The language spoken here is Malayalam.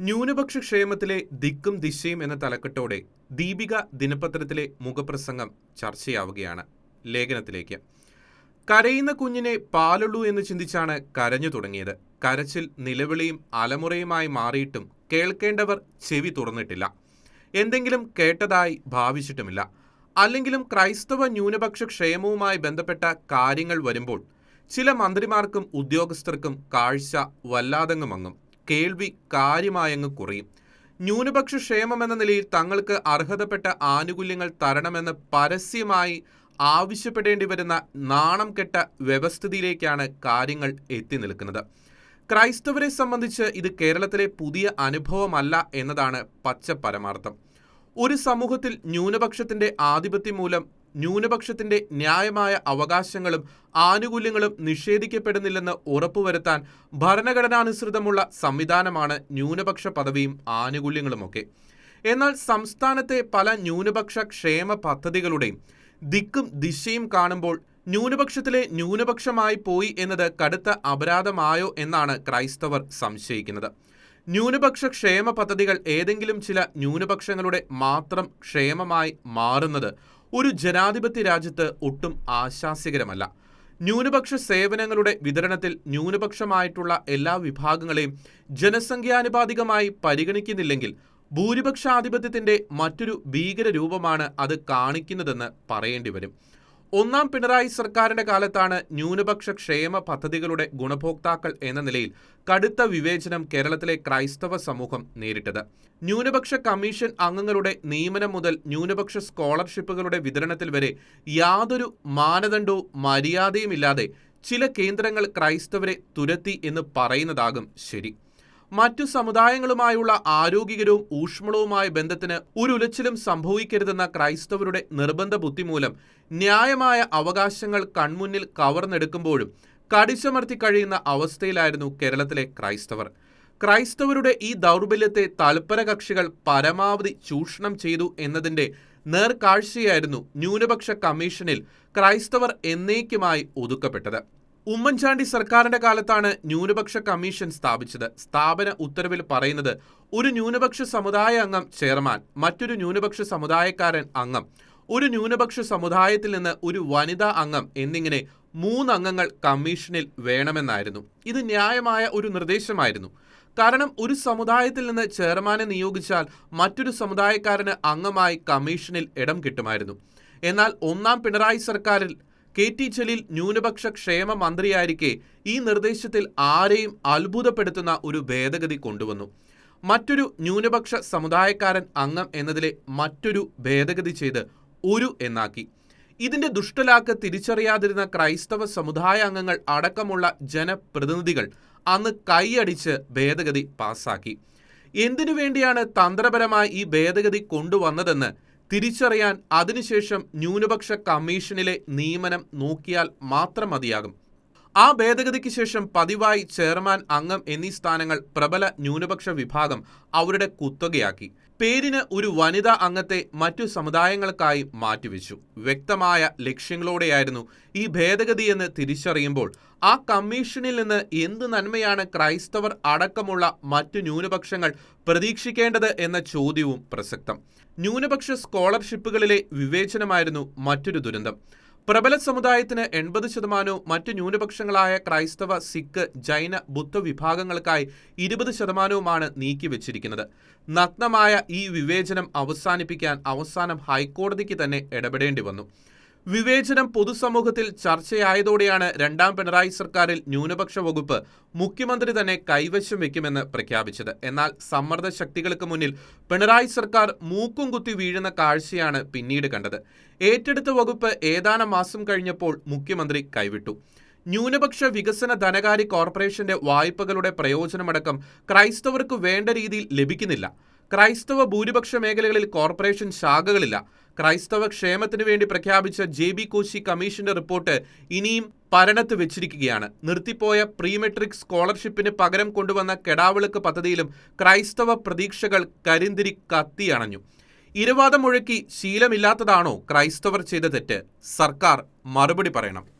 ന്യൂനപക്ഷ ക്ഷേമത്തിലെ ദിക്കും ദിശയും എന്ന തലക്കെട്ടോടെ ദീപിക ദിനപത്രത്തിലെ മുഖപ്രസംഗം ചർച്ചയാവുകയാണ് ലേഖനത്തിലേക്ക്. കരയുന്ന കുഞ്ഞിനെ പാലുള്ളൂ എന്ന് ചിന്തിച്ചാണ് കരഞ്ഞു തുടങ്ങിയത്. കരച്ചിൽ നിലവിളിയും അലമുറയുമായി മാറിയിട്ടും കേൾക്കേണ്ടവർ ചെവി തുറന്നിട്ടില്ല. എന്തെങ്കിലും കേട്ടതായി ഭാവിച്ചിട്ടുമില്ല. അല്ലെങ്കിലും ക്രൈസ്തവ ന്യൂനപക്ഷ ക്ഷേമവുമായി ബന്ധപ്പെട്ട കാര്യങ്ങൾ വരുമ്പോൾ ചില മന്ത്രിമാർക്കും ഉദ്യോഗസ്ഥർക്കും കാഴ്ച വല്ലാതങ്ങ് മങ്ങും കേൾവി കാര്യമായങ്ങ് കുറയും. ന്യൂനപക്ഷ ക്ഷേമം എന്ന നിലയിൽ തങ്ങൾക്ക് അർഹതപ്പെട്ട ആനുകൂല്യങ്ങൾ തരണമെന്ന് പരസ്യമായി ആവശ്യപ്പെടേണ്ടി വരുന്ന നാണം കെട്ട വ്യവസ്ഥിതിയിലേക്കാണ് കാര്യങ്ങൾ എത്തി നിൽക്കുന്നത്. ക്രൈസ്തവരെ സംബന്ധിച്ച് ഇത് കേരളത്തിലെ പുതിയ അനുഭവമല്ല എന്നതാണ് പച്ച പരമാർത്ഥം ഒരു സമൂഹത്തിൽ ന്യൂനപക്ഷത്തിന്റെ ആധിപത്യം മൂലം ന്യൂനപക്ഷത്തിന്റെ ന്യായമായ അവകാശങ്ങളും ആനുകൂല്യങ്ങളും നിഷേധിക്കപ്പെടുന്നില്ലെന്ന് ഉറപ്പുവരുത്താൻ ഭരണഘടനാനുസൃതമുള്ള സംവിധാനമാണ് ന്യൂനപക്ഷ പദവിയും ആനുകൂല്യങ്ങളുമൊക്കെ. എന്നാൽ സംസ്ഥാനത്തെ പല ന്യൂനപക്ഷ ക്ഷേമ പദ്ധതികളുടെയും ദിക്കും ദിശയും കാണുമ്പോൾ ന്യൂനപക്ഷത്തിലെ ന്യൂനപക്ഷമായി പോയി എന്നത് കടുത്ത അപരാധമായോ എന്നാണ് ക്രൈസ്തവർ സംശയിക്കുന്നത്. ന്യൂനപക്ഷ ക്ഷേമ പദ്ധതികൾ ഏതെങ്കിലും ചില ന്യൂനപക്ഷങ്ങളുടെ മാത്രം ക്ഷേമമായി മാറുന്നത് ഒരു ജനാധിപത്യ രാജ്യത്ത് ഒട്ടും ആശാസ്യകരമല്ല. ന്യൂനപക്ഷ സേവനങ്ങളുടെ വിതരണത്തിൽ ന്യൂനപക്ഷമായിട്ടുള്ള എല്ലാ വിഭാഗങ്ങളെയും ജനസംഖ്യാനുപാതികമായി പരിഗണിക്കുന്നില്ലെങ്കിൽ ഭൂരിപക്ഷാധിപത്യത്തിന്റെ മറ്റൊരു ഭീകര രൂപമാണ് അത് കാണിക്കുന്നതെന്ന് പറയേണ്ടി വരും ഒന്നാം പിണറായി സർക്കാരിന്റെ കാലത്താണ് ന്യൂനപക്ഷ ക്ഷേമ പദ്ധതികളുടെ ഗുണഭോക്താക്കൾ എന്ന നിലയിൽ കടുത്ത വിവേചനം കേരളത്തിലെ ക്രൈസ്തവ സമൂഹം നേരിട്ടത്. ന്യൂനപക്ഷ കമ്മീഷൻ അംഗങ്ങളുടെ നിയമനം മുതൽ ന്യൂനപക്ഷ സ്കോളർഷിപ്പുകളുടെ വിതരണത്തിൽ വരെ യാതൊരു മാനദണ്ഡവും മര്യാദയുമില്ലാതെ ചില കേന്ദ്രങ്ങൾ ക്രൈസ്തവരെ തുരത്തി എന്ന് പറയുന്നതാകും ശരി. മറ്റു സമുദായങ്ങളുമായുള്ള ആരോഗ്യകരവും ഊഷ്മളവുമായ ബന്ധത്തിന് ഒരു ഉലച്ചിലും സംഭവിക്കരുതെന്ന ക്രൈസ്തവരുടെ നിർബന്ധ ബുദ്ധി മൂലം ന്യായമായ അവകാശങ്ങൾ കൺമുന്നിൽ കവർന്നെടുക്കുമ്പോഴും കടിച്ചമർത്തി കഴിയുന്ന അവസ്ഥയിലായിരുന്നു കേരളത്തിലെ ക്രൈസ്തവർ. ക്രൈസ്തവരുടെ ഈ ദൗർബല്യത്തെ തൽപര കക്ഷികൾ പരമാവധി ചൂഷണം ചെയ്തു എന്നതിന്റെ നേർക്കാഴ്ചയായിരുന്നു ന്യൂനപക്ഷ കമ്മീഷനിൽ ക്രൈസ്തവർ എന്നേക്കുമായി ഒതുക്കപ്പെട്ടത്. ഉമ്മൻചാണ്ടി സർക്കാരിന്റെ കാലത്താണ് ന്യൂനപക്ഷ കമ്മീഷൻ സ്ഥാപിച്ചത്. സ്ഥാപന ഉത്തരവിൽ പറയുന്നത് ഒരു ന്യൂനപക്ഷ സമുദായ അംഗം ചെയർമാൻ മറ്റൊരു ന്യൂനപക്ഷ സമുദായക്കാരൻ അംഗം ഒരു ന്യൂനപക്ഷ സമുദായത്തിൽ നിന്ന് ഒരു വനിതാ അംഗം എന്നിങ്ങനെ മൂന്നംഗങ്ങൾ കമ്മീഷനിൽ വേണമെന്നായിരുന്നു. ഇത് ന്യായമായ ഒരു നിർദ്ദേശമായിരുന്നു. കാരണം ഒരു സമുദായത്തിൽ നിന്ന് ചെയർമാനെ നിയോഗിച്ചാൽ മറ്റൊരു സമുദായക്കാരന് അംഗമായി കമ്മീഷനിൽ ഇടം കിട്ടുമായിരുന്നു. എന്നാൽ ഒന്നാം പിണറായി സർക്കാരിൽ കെ ടി ജലീൽ ന്യൂനപക്ഷ ക്ഷേമ മന്ത്രിയായിരിക്കെ ഈ നിർദ്ദേശത്തിൽ ആരെയും അത്ഭുതപ്പെടുത്തുന്ന ഒരു ഭേദഗതി കൊണ്ടുവന്നു. മറ്റൊരു ന്യൂനപക്ഷ സമുദായക്കാരൻ അംഗം എന്നതിലെ മറ്റൊരു ഭേദഗതി ചെയ്ത് ഒരു എന്നാക്കി. ഇതിന്റെ ദുഷ്ടലാക്ക് തിരിച്ചറിയാതിരുന്ന ക്രൈസ്തവ സമുദായ അംഗങ്ങൾ അടക്കമുള്ള ജനപ്രതിനിധികൾ അന്ന് കൈയടിച്ച് ഭേദഗതി പാസാക്കി. എന്തിനു വേണ്ടിയാണ് തന്ത്രപരമായി ഈ ഭേദഗതി കൊണ്ടുവന്നതെന്ന് തിരിച്ചറിയാൻ അതിനുശേഷം ന്യൂനപക്ഷ കമ്മീഷനിലെ നിയമനം നോക്കിയാൽ മാത്രം മതിയാകും. ആ ഭേദഗതിക്ക് ശേഷം പതിവായി ചെയർമാൻ അംഗം എന്നീ സ്ഥാനങ്ങൾ പ്രബല ന്യൂനപക്ഷ വിഭാഗം അവരുടെ കുത്തകയാക്കി. പേരിന് ഒരു വനിതാ അംഗത്തെ മറ്റു സമുദായങ്ങൾക്കായി മാറ്റിവെച്ചു. വ്യക്തമായ ലക്ഷ്യങ്ങളോടെയായിരുന്നു ഈ ഭേദഗതി എന്ന് തിരിച്ചറിയുമ്പോൾ ആ കമ്മീഷനിൽ നിന്ന് എന്ത് നന്മയാണ് ക്രൈസ്തവർ അടക്കമുള്ള മറ്റു ന്യൂനപക്ഷങ്ങൾ പ്രതീക്ഷിക്കേണ്ടത് എന്ന ചോദ്യവും പ്രസക്തം. ന്യൂനപക്ഷ സ്കോളർഷിപ്പുകളിലെ വിവേചനമായിരുന്നു മറ്റൊരു ദുരന്തം. പ്രബല സമുദായത്തിന് എൺപത് ശതമാനവും മറ്റ് ന്യൂനപക്ഷങ്ങളായ ക്രൈസ്തവ സിഖ് ജൈന ബുദ്ധ വിഭാഗങ്ങൾക്കായി ഇരുപത് ശതമാനവുമാണ് നീക്കിവച്ചിരിക്കുന്നത്. നഗ്നമായ ഈ വിവേചനം അവസാനിപ്പിക്കാൻ അവസാനം ഹൈക്കോടതിക്ക് തന്നെ ഇടപെടേണ്ടി വന്നു. വിവേചനം പൊതുസമൂഹത്തിൽ ചർച്ചയായതോടെയാണ് രണ്ടാം പിണറായി സർക്കാരിൽ ന്യൂനപക്ഷ വകുപ്പ് മുഖ്യമന്ത്രി തന്നെ കൈവശം വെക്കുമെന്ന് പ്രഖ്യാപിച്ചത്. എന്നാൽ സമ്മർദ്ദ ശക്തികൾക്ക് മുന്നിൽ പിണറായി സർക്കാർ മൂക്കും കുത്തി വീഴുന്ന കാഴ്ചയാണ് പിന്നീട് കണ്ടത്. ഏറ്റെടുത്ത വകുപ്പ് ഏതാനും മാസം കഴിഞ്ഞപ്പോൾ മുഖ്യമന്ത്രി കൈവിട്ടു. ന്യൂനപക്ഷ വികസന ധനകാര്യ കോർപ്പറേഷന്റെ വായ്പകളുടെ പ്രയോജനമടക്കം ക്രൈസ്തവർക്ക് വേണ്ട രീതിയിൽ ലഭിക്കുന്നില്ല. ക്രൈസ്തവ ഭൂരിപക്ഷ മേഖലകളിൽ കോർപ്പറേഷൻ ശാഖകളില്ല. ക്രൈസ്തവ ക്ഷേമത്തിനു വേണ്ടി പ്രഖ്യാപിച്ച ജെ ബി കോശി കമ്മീഷന്റെ റിപ്പോർട്ട് ഇനിയും പരണത്ത് വെച്ചിരിക്കുകയാണ്. നിർത്തിപ്പോയ പ്രീമെട്രിക് സ്കോളർഷിപ്പിന് പകരം കൊണ്ടുവന്ന കെടാവിളക്ക് പദ്ധതിയിലും ക്രൈസ്തവ പ്രതീക്ഷകൾ കരിന്തിരി കത്തിയണഞ്ഞു ഇരുവാദം മുഴക്കി ശീലമില്ലാത്തതാണോ ക്രൈസ്തവർ ചെയ്ത തെറ്റ്? സർക്കാർ മറുപടി പറയണം.